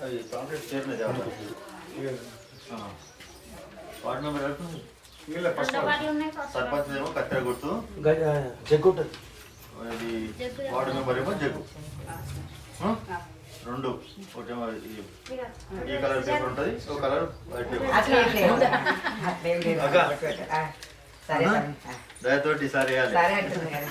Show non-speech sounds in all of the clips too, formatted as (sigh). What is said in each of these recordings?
అవి concrete చేరినది ward member ఎవరు సర్పంచ్ ఏమో కత్తెర గుర్తు జగ్గుంట ఇది వార్డు మెంబర్ ఏమో జగ్గు? రెండు ఒకటేమో ఈ కలర్ పేపర్ ఉంటుంది ఒక కలర్ వైట్ పేపర్ అట్లేం లేదు అట్లేం లేదు అక్క. ఆ, సరే సరే. ఆ, దయతోటి ఈసారి వేయాలి సరే అంటుంది కదా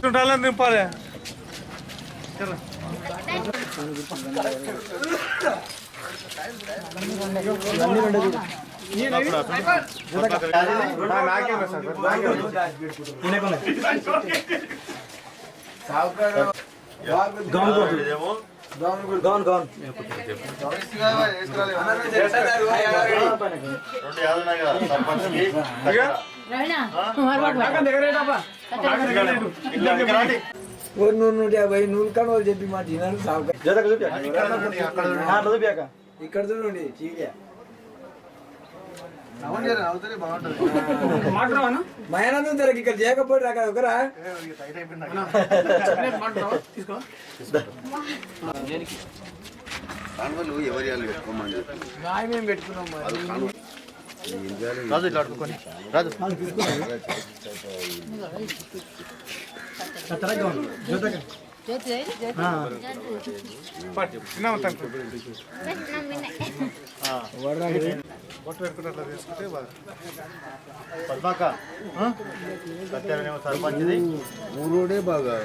ఉండాలని నింపాలి ఇదేమో గౌన్ గౌన్ రెండు యాదవ్ ఉన్నాయి కదా సర్పంచ్కి కత్తెర. ఇల్లు అక్కడికి రండి. నూట యాభై నూనె కానీ వాళ్ళు చెప్పి మాట వినాలి సాగు జతకు చూపి ఇక్కడ చూడండి, అక్కడ చూడండి. అట్లా చూపియాక ఇక్కడ చూడండి చీకే. మయానందం తెరకి ఇక్కడ చేయకపోతే అక్కడ ఒకరా? కాన్వలు ఎవరి పెట్టుకోమని న్యాయం పెట్టుకున్నాం రాజు ఇట్లా అడుక్కొని రాజు. (laughs) పద్మాక. కత్తెరనేమో సర్పంచ్ది. ఊరోడే బాగా.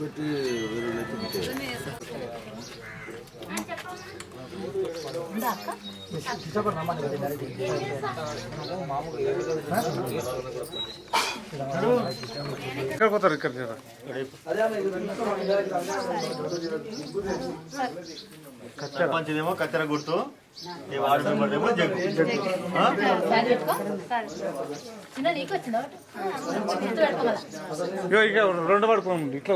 పెట్టి. ఇక్కడ పోతారు ఇక్కడ. సర్పంచ్దేమో కత్తెర గుర్తు. ఈ వార్డు మెంబర్ ఏమో జగ్గు. ఆ? చిన్న నీకు వచ్చిందా? గుర్తు పెట్టుకోగల ఇగో ఇక రెండు పడుకోండి ఇట్లా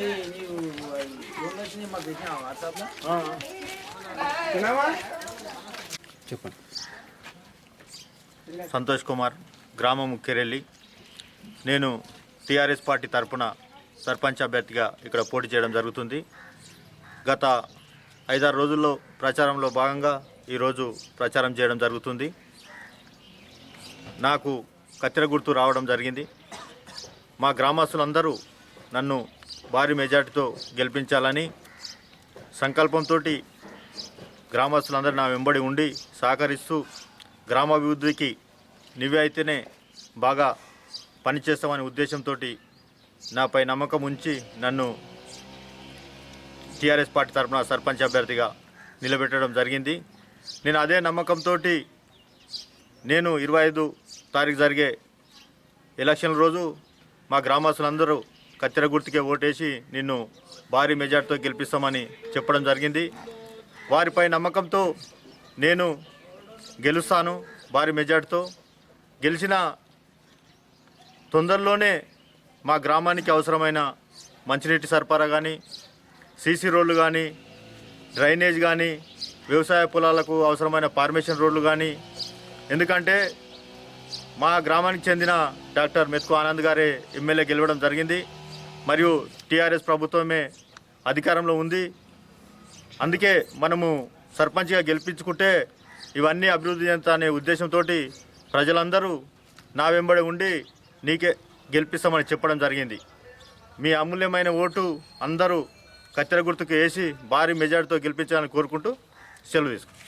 నీవు వాట్సాప్ సంతోష్ కుమార్ గ్రామం ముఖ్యరెల్లి నేను టీఆర్ఎస్ పార్టీ తరపున సర్పంచ్ అభ్యర్థిగా ఇక్కడ పోటీ చేయడం జరుగుతుంది. గత ఐదారు రోజుల్లో ప్రచారంలో భాగంగా ఈరోజు ప్రచారం చేయడం జరుగుతుంది. నాకు కత్తెర గుర్తు రావడం జరిగింది. మా గ్రామస్తులందరూ నన్ను భారీ మెజార్టీతో గెలిపించాలని సంకల్పంతో గ్రామస్తులందరూ నా వెంబడి ఉండి సహకరిస్తూ గ్రామాభివృద్ధికి నువ్వే అయితేనే బాగా పనిచేస్తామనే ఉద్దేశంతో నాపై నమ్మకం ఉంచి నన్ను టీఆర్ఎస్ పార్టీ తరఫున సర్పంచ్ అభ్యర్థిగా నిలబెట్టడం జరిగింది. నేను అదే నమ్మకంతో నేను ఇరవై ఐదు తారీఖు జరిగే ఎలక్షన్ రోజు మా గ్రామస్తులందరూ కత్తెర గుర్తుకే ఓటేసి నిన్ను భారీ మెజార్టీతో గెలిపిస్తామని చెప్పడం జరిగింది. వారిపై నమ్మకంతో నేను గెలుస్తాను భారీ మెజార్టీతో. గెలిచిన తొందరలోనే మా గ్రామానికి అవసరమైన మంచినీటి సరఫరా కానీ సీసీ రోడ్లు కానీ డ్రైనేజ్ కానీ వ్యవసాయ పొలాలకు అవసరమైన ఫార్మేషన్ రోడ్లు కానీ ఎందుకంటే మా గ్రామానికి చెందిన డాక్టర్ మెత్కు ఆనంద్ గారే ఎమ్మెల్యే గెలవడం జరిగింది. మరియు టీఆర్ఎస్ ప్రభుత్వమే అధికారంలో ఉంది. అందుకే మనము సర్పంచ్గా గెలిపించుకుంటే ఇవన్నీ అభివృద్ధి చెందుతా అనే ఉద్దేశంతో ప్రజలందరూ నా వెంబడి ఉండి నీకే గెలిపిస్తామని చెప్పడం జరిగింది. మీ అమూల్యమైన ఓటు అందరూ కత్తెర గుర్తుకు వేసి భారీ మెజార్టీతో గెలిపించాలని కోరుకుంటూ సెలవు తీసుకుంటాం